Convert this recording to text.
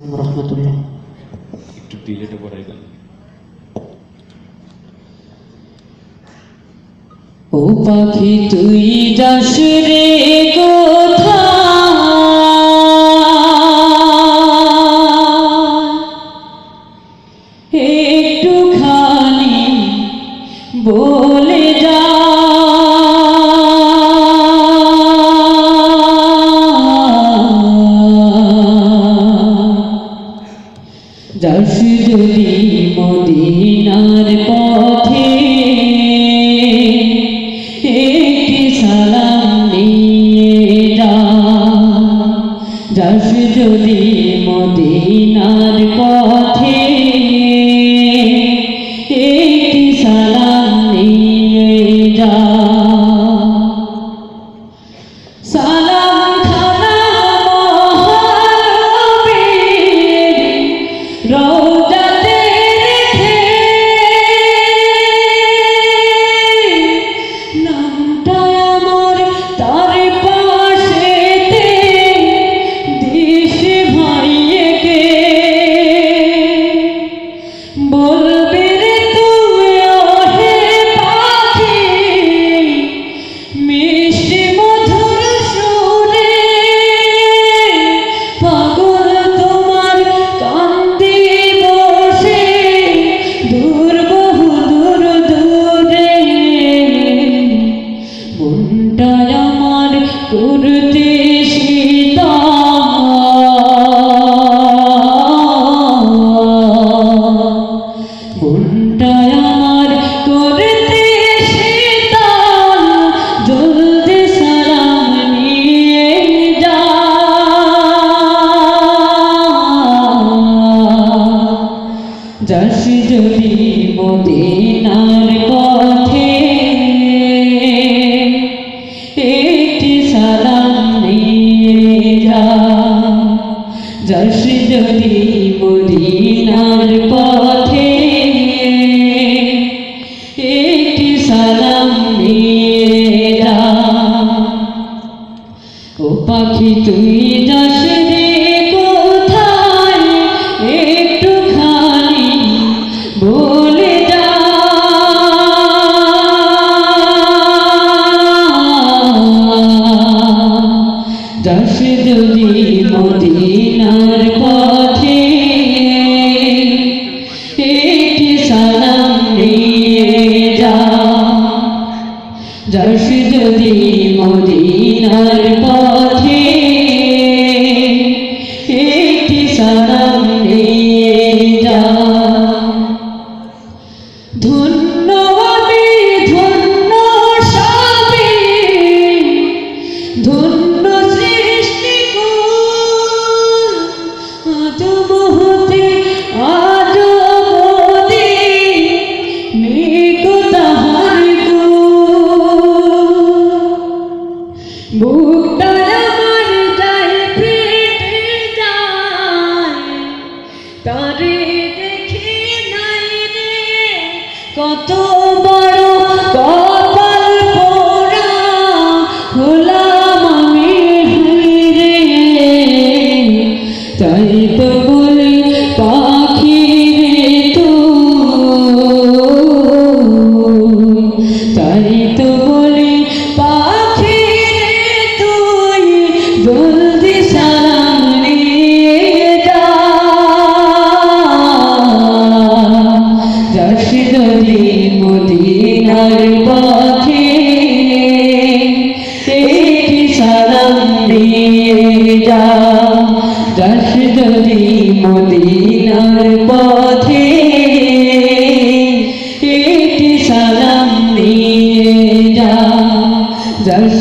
একটু ডিলেটে পড়াই ও পাখি তুই যাস রে কোথা একটু খানি বল যাস যদি মদিনার পথে symbol. যাস যদি মদিনার পথে একটি সালাম নিয়ে যা যাস যদি মদিনার পথে একটি সালাম নিয়ে যা। ও পাখি তুই যাস রে মদিনার পথে একটি সালাম নিয়ে যা। যাস যদি মদিনার পথে বড় সালাম দিয়ে যা। যাস যদি মদিনার পথে একটি সালাম দিয়ে যা। যাস